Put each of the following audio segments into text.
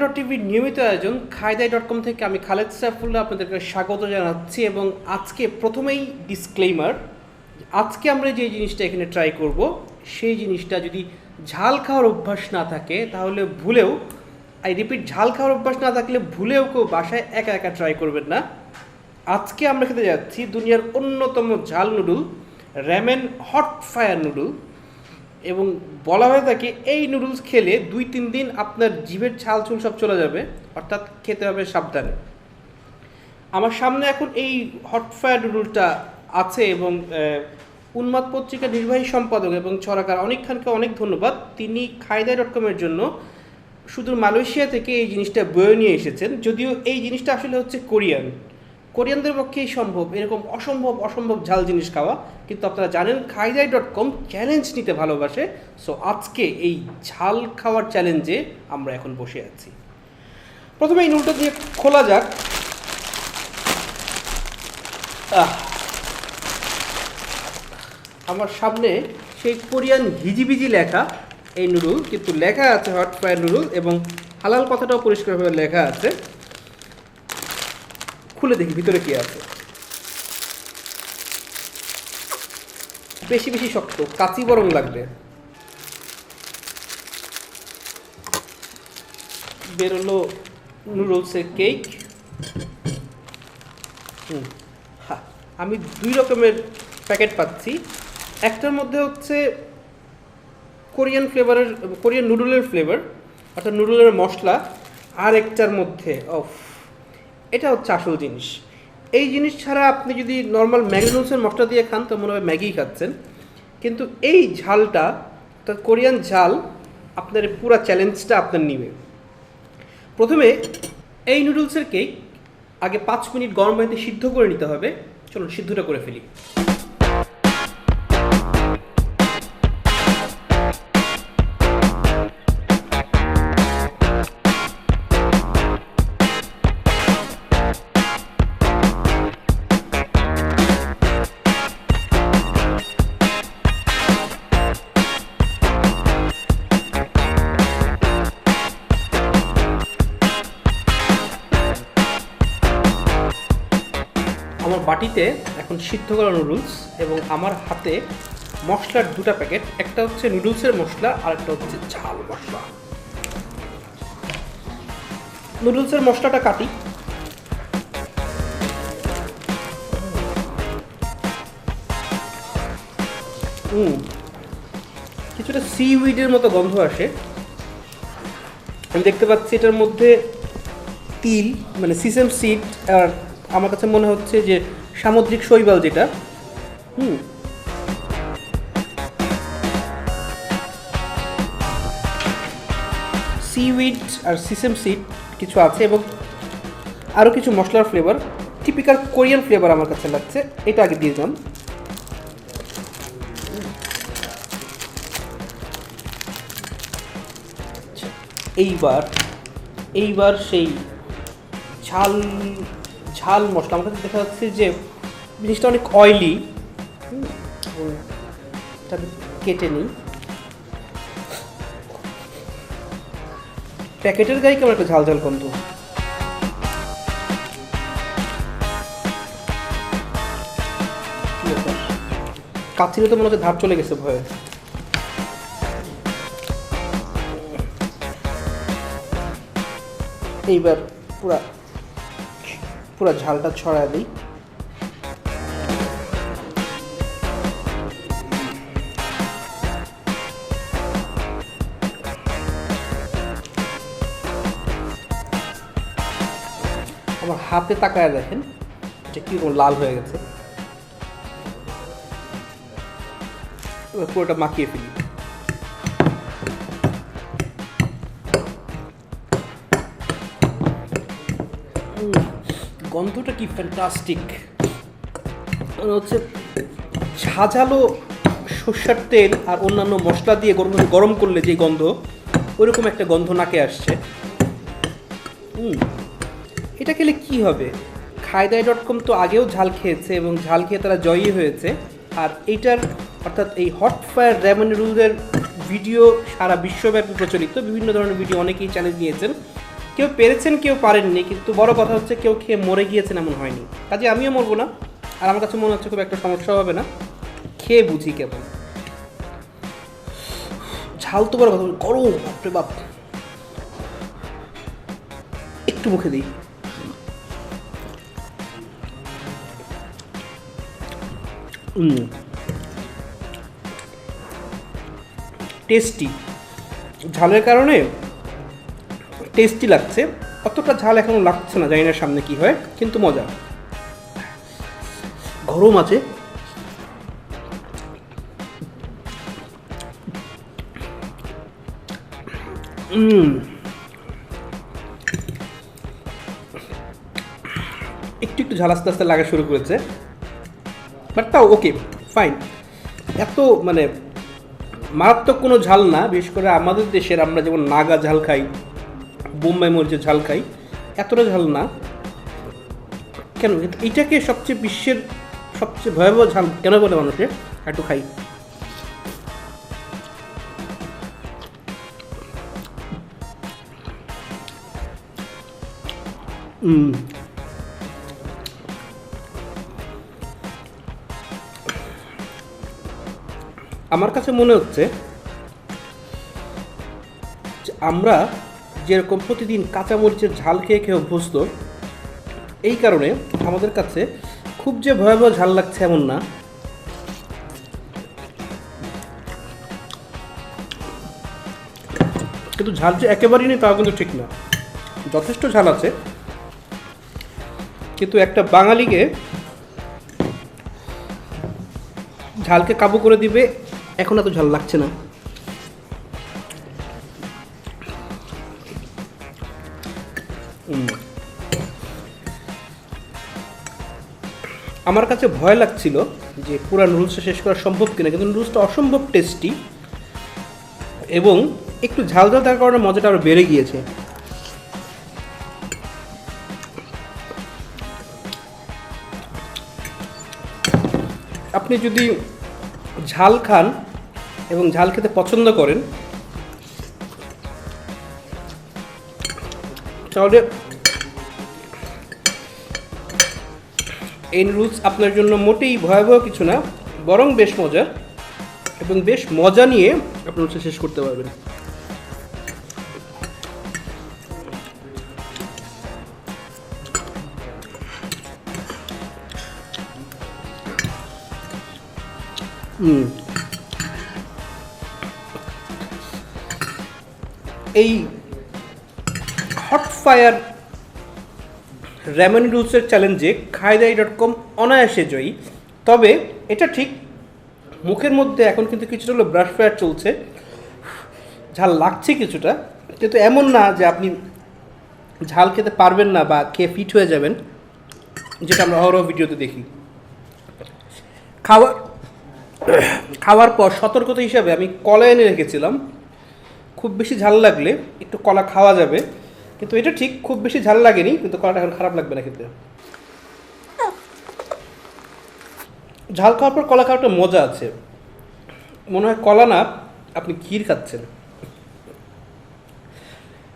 Dot টিভির নিয়মিত আয়োজন। খায়দাই ডট কম থেকে আমি খালেদ সাইফুল্লাহ আপনাদেরকে স্বাগত জানাচ্ছি এবং আজকে প্রথমেই ডিসক্লেইমার আজকে আমরা যে জিনিসটা এখানে ট্রাই করব, সেই জিনিসটা যদি ঝাল খাওয়ার অভ্যাস না থাকে, তাহলে ভুলেও আই রিপিট ঝাল খাওয়ার অভ্যাস না থাকলে ভুলেও কেউ বাসায় একা একা ট্রাই করবেন না। আজকে আমরা খেতে যাচ্ছি দুনিয়ার অন্যতম ঝাল noodle ramen hot fire noodle. এবং বলা হয়ে থাকে, এই নুডলস খেলে দুই তিন দিন আপনার জিভের ছাল চুল সব চলে যাবে, অর্থাৎ খেতে হবে সাবধানে। আমার সামনে এখন এই হটফায়ার নুডলটা আছে এবং উন্মাদ পত্রিকার নির্বাহী সম্পাদক এবং ছড়াকার অনেক খানকে অনেক ধন্যবাদ। তিনি খাইদাই ডট কমের জন্য শুধু মালয়েশিয়া থেকে এই জিনিসটা বয়ে নিয়ে এসেছেন, যদিও এই জিনিসটা আসলে হচ্ছে কোরিয়ান। কোরিয়ানদের পক্ষেই সম্ভব, এরকম অসম্ভব অসম্ভব ঝাল জিনিস খাওয়া। কিন্তু আপনারা জানেন খাইদাই ডট কম চ্যালেঞ্জ নিতে ভালোবাসে। সো আজকে এই ঝাল খাওয়ার চ্যালেঞ্জে আমরা এখন বসে আছি। প্রথমে এই নুডলটা দিয়ে খোলা যাক। আমার সামনে সেই কোরিয়ান হিজিবিজি লেখা এই নুডল, কিন্তু লেখা আছে হট ফ্রাইড নুডল এবং হালাল কথাটাও পরিষ্কারভাবে লেখা আছে। খুলে দেখি ভিতরে কি আছে। বেশি বেশি শক্ত, কাঁচি বরং লাগবে। বেরোলো নুডলসের কেক। হুম হ্যাঁ আমি দুই রকমের প্যাকেট পাচ্ছি। একটার মধ্যে হচ্ছে কোরিয়ান ফ্লেভারের, কোরিয়ান নুডলের ফ্লেভার, অর্থাৎ নুডলের মশলা, আর একটার মধ্যে, অফ। এটা হচ্ছে আসল জিনিস। এই জিনিস ছাড়া আপনি যদি নর্মাল ম্যাগি নুডলসের মশলা দিয়ে খান তো মনে হয় ম্যাগি খাচ্ছেন। কিন্তু এই ঝালটা, অর্থাৎ কোরিয়ান ঝাল, আপনার পুরা পুরো চ্যালেঞ্জটা আপনার নিবে। প্রথমে এই নুডলসের কেক আগে পাঁচ মিনিট গরম পানিতে সিদ্ধ করে নিতে হবে। চলুন সিদ্ধটা করে ফেলি। আমার বাটিতে এখন সিদ্ধ করা নুডলস এবং আমার হাতে মশলার দুটো প্যাকেট। একটা হচ্ছে নুডলসের মশলা আর একটা হচ্ছে ঝাল মশলা। নুডলসের মশলাটা কাটি। কিছুটা সি উইডের মতো গন্ধ আসে। আমি দেখতে পাচ্ছি এটার মধ্যে তিল মানে সিসেম সিড আর আমার কাছে মনে হচ্ছে যে সামুদ্রিক শৈবাল যেটা হুম। সিউইড আর সিসেম সিড কিছু আছে এবং আরও কিছু মশলার ফ্লেভার টিপিক্যাল কোরিয়ান ফ্লেভার আমার কাছে লাগছে এটা আগে দিয়ে দিলাম আচ্ছা, এইবার এইবার সেই ঝাল ঝাল মশলা। আমার কাছে দেখা যাচ্ছে যে জিনিসটা অনেক অয়েলি কেটে নিই। প্যাকেটের গায়ে কেমন একটা ঝাল ঝাল গন্ধ। কাছিরে তো মনে হচ্ছে ধার চলে গেছে ভয়ে। এইবার পুরা পুরো ঝালটা ছড়ায় দিই। আমার হাতে তাকায় দেখেন এটা কীরকম লাল হয়ে গেছে। পুরোটা মাখিয়ে ফেলি। গন্ধটা কি ফ্যান্টাস্টিক হচ্ছে ঝাঝালো সর্ষার তেল আর অন্যান্য মশলা দিয়ে গরম গরম করলে যে গন্ধ, ওইরকম একটা গন্ধ নাকে আসছে। হুম এটা খেলে কি হবে? খায়দাই ডট কম তো আগেও ঝাল খেয়েছে এবং ঝাল খেয়ে তারা জয়ী হয়েছে। আর এইটার, অর্থাৎ এই হট ফায়ার র্যামন রুলের ভিডিও সারা বিশ্বব্যাপী প্রচলিত। বিভিন্ন ধরনের ভিডিও অনেকেই চ্যালেঞ্জ নিয়েছেন। কেউ পেরেছেন, কেউ পারেননি, কিন্তু বড় কথা হচ্ছে কেউ খেয়ে মরে গিয়েছেন এমন হয়নি। কাজে আমিও মরবো না, আর আমার কাছে মনে হচ্ছে খুব একটা সমস্যা হবে না। খেয়ে বুঝি কেমন। ঝাল তো বড় কথা, গরম, বাপরে বাপ। একটু মুখে দিই। টেস্টি। ঝালের কারণে টেস্টি লাগছে। অতটা ঝাল এখনও লাগছে না, জানি না সামনে কি হয়, কিন্তু মজা। গরম আছে। একটু একটু ঝাল আস্তে আস্তে লাগা শুরু করেছে। বাট তাও ওকে ফাইন এত মানে মারাত্মক কোনো ঝাল না, বিশেষ করে আমাদের দেশের আমরা যেমন নাগা ঝাল খাই বোম্বাই মরিচের ঝাল খাই। এতটা ঝাল না। কেন? এটাকে সবচেয়ে বিশ্বের সবচেয়ে ভয়াবহ ঝাল কেন বলে মানুষে? একটু খাই। আমার কাছে মনে হচ্ছে আমরা যেরকম প্রতিদিন কাঁচামরিচের ঝাল খেয়ে খেয়ে অভ্যস্ত, এই কারণে আমাদের কাছে খুব যে ভয়াবহ ঝাল লাগছে এমন না। কিন্তু ঝাল যে একেবারেই নেই, তাও কিন্তু ঠিক না। যথেষ্ট ঝাল আছে। কিন্তু একটা বাঙালিকে ঝালকে কাবু করে দিবে, এখন এত ঝাল লাগছে না। আমার কাছে ভয় লাগছিল যে পুরো নুডলসটা শেষ করা সম্ভব কিনা, কিন্তু নুডলসটা অসম্ভব টেস্টি এবং একটু ঝাল ঝাল থাকার কারণে মজাটা আরও বেড়ে গিয়েছে। আপনি যদি ঝাল খান এবং ঝাল খেতে পছন্দ করেন তাহলে এই নুডলস আপনার জন্য মোটেই ভয়াবহ কিছু না, বরং বেশ মজার এবং বেশ মজা নিয়ে আপনি হচ্ছে শেষ করতে পারবেন। এই ফায়ার। র্যামন রুলসের চ্যালেঞ্জে খাইদাই ডট কম অনায়াসে জয়ী। তবে এটা ঠিক মুখের মধ্যে এখন কিন্তু কিছুটা হলো ব্রাশ ফায়ার চলছে। ঝাল লাগছে কিছুটা, কিন্তু এমন না যে আপনি ঝাল খেতে পারবেন না বা খেয়ে ফিট হয়ে যাবেন, যেটা আমরা অহরহ ভিডিওতে দেখি। খাওয়ার খাওয়ার পর সতর্কতা হিসাবে আমি কলা এনে রেখেছিলাম। খুব বেশি ঝাল লাগলে একটু কলা খাওয়া যাবে। কিন্তু এটা ঠিক খুব বেশি ঝাল লাগেনি, কিন্তু কলাটা এখন খারাপ লাগবে না খেতে। ঝাল খাওয়ার পর কলা খাওয়াটা মজা আছে। মনে হয় কলা না, আপনি ক্ষীর খাচ্ছেন।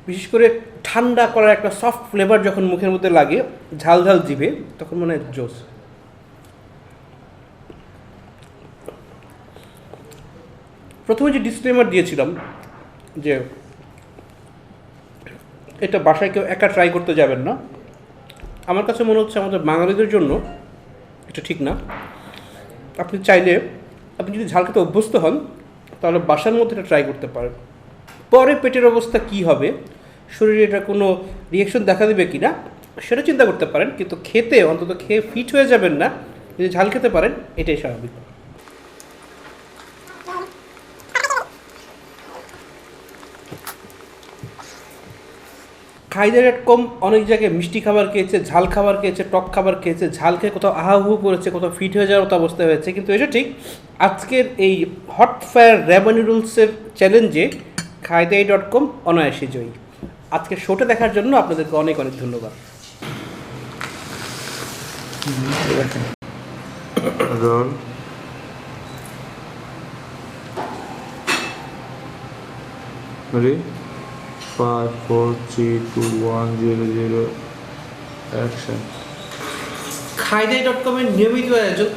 বিশেষ করে ঠান্ডা করার একটা সফট ফ্লেভার যখন মুখের মধ্যে লাগে, ঝাল ঝাল জিভে, তখন মনে হয় জোস প্রথমে যে ডিসক্লেমার দিয়েছিলাম, যে এটা বাসায় কেউ একা ট্রাই করতে যাবেন না। আমার কাছে মনে হচ্ছে আমাদের বাঙালিদের জন্য এটা ঠিক না। আপনি চাইলে, আপনি যদি ঝাল খেতে অভ্যস্ত হন, তাহলে বাসার মধ্যে এটা ট্রাই করতে পারেন। পরে পেটের অবস্থা কি হবে, শরীরে এটা কোনো রিয়েকশন দেখা দেবে কি না সেটা চিন্তা করতে পারেন। কিন্তু খেতে অন্তত খেয়ে ফিট হয়ে যাবেন না। যদি ঝাল খেতে পারেন, এটাই স্বাভাবিক। খাইদা ডট কম অনেক জায়গায় মিষ্টি খাবার খেয়েছে, ঝাল খাবার খেয়েছে, টক খাবার খেয়েছে, ঝাল খেয়ে কোথাও আহাহু করেছে, কোথাও ফিট হয়ে যাওয়ার মতো অবস্থা হয়েছে। কিন্তু এটা ঠিক, আজকের এই হট ফায়ার র্যাবা নুডলসের চ্যালেঞ্জে খাইদাই ডট কম অনায়াসী জয়ী। আজকে শোটা দেখার জন্য আপনাদেরকে অনেক অনেক ধন্যবাদ। Ready five, four, three, two, one, zero, zero. Action. Khaidai dot কমের নিয়মিত আয়োজন